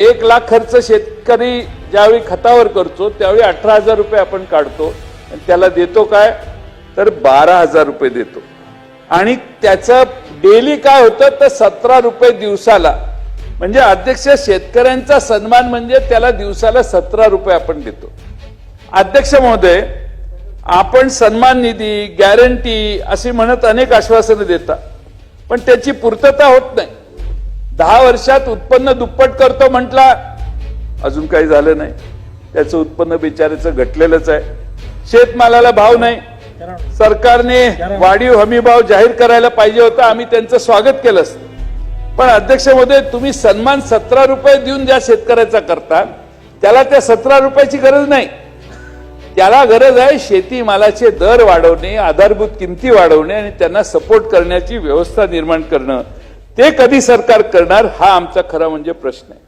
एक लाख खर्च शेतकरी ज्यावेळी खतावर करतो त्यावेळी अठरा हजार रुपये आपण काढतो आणि त्याला देतो काय? तर बारा हजार रुपये देतो. आणि त्याचं डेली काय होतं? तर सतरा रुपये दिवसाला. म्हणजे अध्यक्ष शेतकऱ्यांचा सन्मान म्हणजे त्याला दिवसाला सतरा रुपये आपण देतो. अध्यक्ष महोदय आपण सन्मान निधी गॅरंटी अशी म्हणत अनेक आश्वासनं देता पण त्याची पूर्तता होत नाही. दहा वर्षात उत्पन्न दुप्पट करतो म्हटला अजून काही झालं नाही. त्याचं उत्पन्न बिचाराचं घटलेलंच आहे. शेतमालाला भाव नाही. सरकारने वाढीव हमी भाव जाहीर करायला पाहिजे होता. आम्ही त्यांचं स्वागत केलं असतं. पण अध्यक्ष महोदय तुम्ही सन्मान सतरा रुपये देऊन ज्या शेतकऱ्याचा करता त्याला त्या सतरा रुपयाची गरज नाही. त्याला गरज आहे शेतीमालाचे दर वाढवणे आधारभूत किमती वाढवणे आणि त्यांना सपोर्ट करण्याची व्यवस्था निर्माण करणं. ते कधी सरकार करणार हा आमचा खरा म्हणजे प्रश्न आहे.